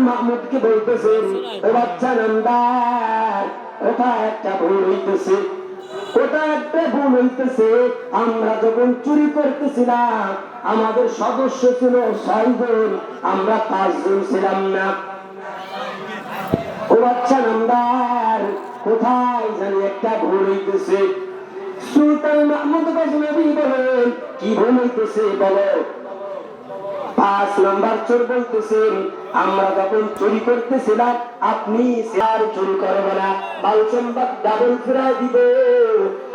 মাহমুদকে বলতেছেন "ও বাচ্চা কোথায় একটা ভুল হইতেছে? কোথায় একটা ভুল হইতেছে? আমরা যখন চুরি করতেছিলাম, আমাদের সদস্য ছিল ছয় জন আমরা পাঁচজন ছিলাম না। বাচ্চা নামদার কোথায় জানি একটা ভুল হইতেছে। সুলতান মাহমুদ গজনবী বলেন, কি ভুল হইতেছে বলো? পাঁচ নাম্বার চোর বলতেছেন আমরা যখন চুরি করতেছিলাম, আপনি আর চুরি করব না। বালচম্বাক ডাবল ফেরাই দিব।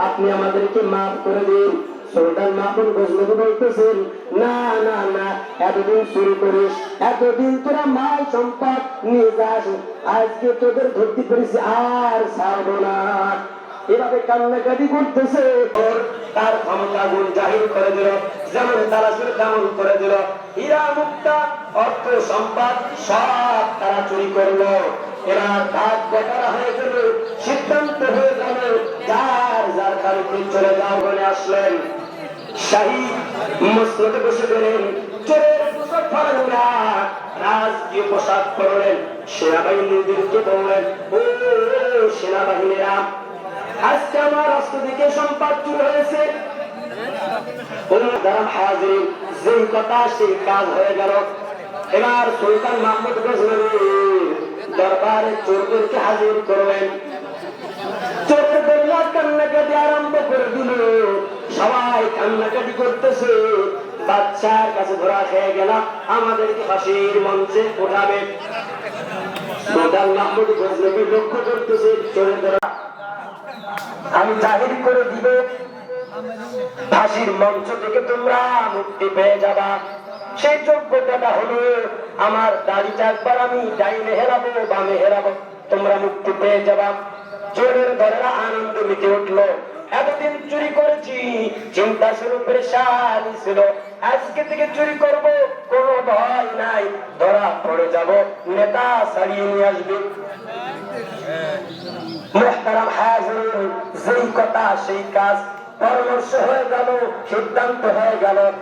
আপনি আমাদেরকে মাফ করে দিন। সুলতান মাহমুদ গজনবী বলতেছেন, না না না, এতদিন চুরি করিস, এতদিন তোরা মাল সম্পদ নিয়ে যাস, আজকে তোদের পেরেছি আর ছাড়বো না এভাবে কান্নাকাটি করতেছে তার ক্ষমতা গুণ জাহির করে দিল, যেমন তালাশের তেমন করে দিল। হীরা, মুক্তা, অর্থ, সম্পদ, সব তারা চুরি করল। এরা ভাগ বটারা হয়ে গেল, সিদ্ধান্ত হয়ে গেল যার যার বাড়িতে চলে বলে আসলেন শাহী বসে গেলেন কাজ হয়ে গেল। এবার সুলতান মাহমুদ গজনবী দরবারে চোরদেরকে হাজির করলেন। চোরদের কান্নাকাটি আরম্ভ করে দিল সবাই কান্নাকাটি করতেছে। বাচ্চার কাছে ধরা খেয়ে গেলাম, আমাদেরকে ফাঁসির মঞ্চে ওঠাবে। লক্ষ্য করতেছে, চোরের ধরা আমি জাহির করে দিব। ফাঁসির মঞ্চ থেকে তোমরা মুক্তি পেয়ে যাবা। সেই যোগ্যতাটা হলো, আমার দাড়িটা একবার আমি ডাইনে হেরাবো বামে হেরাবো তোমরা মুক্তি পেয়ে যাবা। চোরের দলেরা আনন্দ মিটে উঠল। এতদিন চুরি করেছি চিন্তা শুরু পরেশানি ছিল। আজকে থেকে চুরি করব, কোনো ভয় নাই। ধরা পড়ে যাব, নেতা সারিয়ে নিয়ে আসবে। মোহতারাম কথা, সেই কাজ। পরামর্শ হয়ে গেল, সিদ্ধান্ত হয়ে গেল।